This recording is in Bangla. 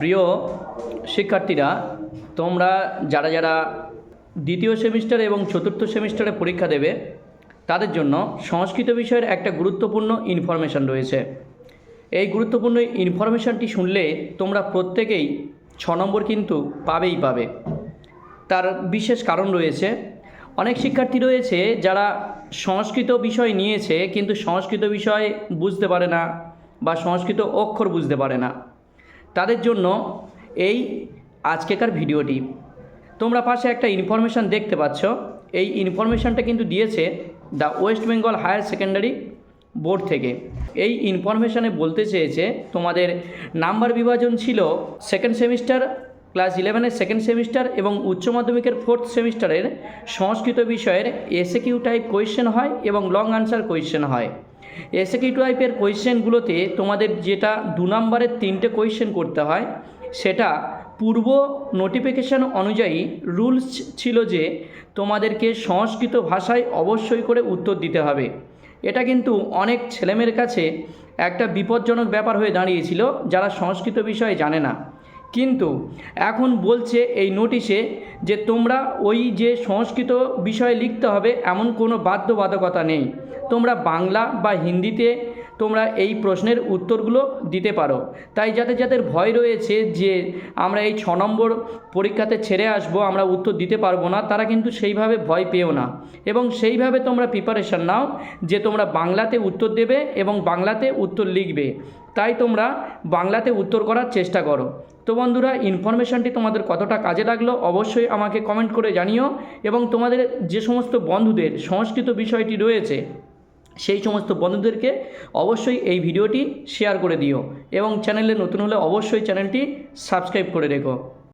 প্রিয় শিক্ষার্থীরা, তোমরা যারা যারা দ্বিতীয় সেমিস্টার এবং চতুর্থ সেমিস্টারে পরীক্ষা দেবে, তাদের জন্য সংস্কৃত বিষয়ের একটা গুরুত্বপূর্ণ ইনফরমেশান রয়েছে। এই গুরুত্বপূর্ণ ইনফরমেশানটি শুনলে তোমরা প্রত্যেকেই ছ নম্বর কিন্তু পাবেই পাবে। তার বিশেষ কারণ রয়েছে, অনেক শিক্ষার্থী রয়েছে যারা সংস্কৃত বিষয় নিয়েছে, কিন্তু সংস্কৃত বিষয় বুঝতে পারে না বা সংস্কৃত অক্ষর বুঝতে পারে না। তাদের জন্য এই আজকেকার ভিডিওটি। তোমরা পাশে একটা ইনফরমেশান দেখতে পাচ্ছ। এই ইনফরমেশানটা কিন্তু দিয়েছে the West Bengal higher secondary board থেকে। এই ইনফরমেশানে বলতে চেয়েছে, তোমাদের নাম্বার বিভাজন ছিল সেকেন্ড সেমিস্টার ক্লাস ইলেভেনের সেকেন্ড সেমিস্টার এবং উচ্চ মাধ্যমিকের ফোর্থ সেমিস্টারের সংস্কৃত বিষয়ের এসে কিউ টাইপ কোয়েশ্চেন হয় এবং লং আনসার কোয়েশ্চেন হয়। এসে কিউ টাইপের কোয়েশ্চেনগুলোতে তোমাদের যেটা দু নম্বরের তিনটে কোয়েশ্চেন করতে হয়, সেটা পূর্ব নোটিফিকেশান অনুযায়ী রুলস ছিল যে তোমাদেরকে সংস্কৃত ভাষায় অবশ্যই করে উত্তর দিতে হবে। এটা কিন্তু অনেক ছেলেমেয়ের কাছে একটা বিপজ্জনক ব্যাপার হয়ে দাঁড়িয়েছিল, যারা সংস্কৃত বিষয়ে জানে না। কিন্তু এখন বলছে এই নোটিশে যে তোমরা ওই যে সংস্কৃত বিষয়ে লিখতে হবে এমন কোনো বাধ্যবাধকতা নেই। তোমরা বাংলা বা হিন্দিতে তোমরা এই প্রশ্নের উত্তরগুলো দিতে পারো। তাই যাদের যাদের ভয় রয়েছে যে আমরা এই ছ নম্বর পরীক্ষাতে ছেড়ে আসব, আমরা উত্তর দিতে পারব না, তারা কিন্তু সেইভাবে ভয় পেও না। এবং সেইভাবে তোমরা প্রিপারেশান নাও যে তোমরা বাংলাতে উত্তর দেবে এবং বাংলাতে উত্তর লিখবে। তাই তোমরা বাংলাতে উত্তর করার চেষ্টা করো। তো বন্ধুরা ইনফরমেশানটি তোমাদের কতটা কাজে লাগল অবশ্যই আমাকে কমেন্ট করে জানিও এবং তোমাদের যে সমস্ত বন্ধুদের সংস্কৃত বিষয়টি রয়েছে, সেই সমস্ত বন্ধুদেরকে অবশ্যই এই ভিডিওটি শেয়ার করে দিও এবং চ্যানেলে নতুন হলে অবশ্যই চ্যানেলটি সাবস্ক্রাইব করে রেখো।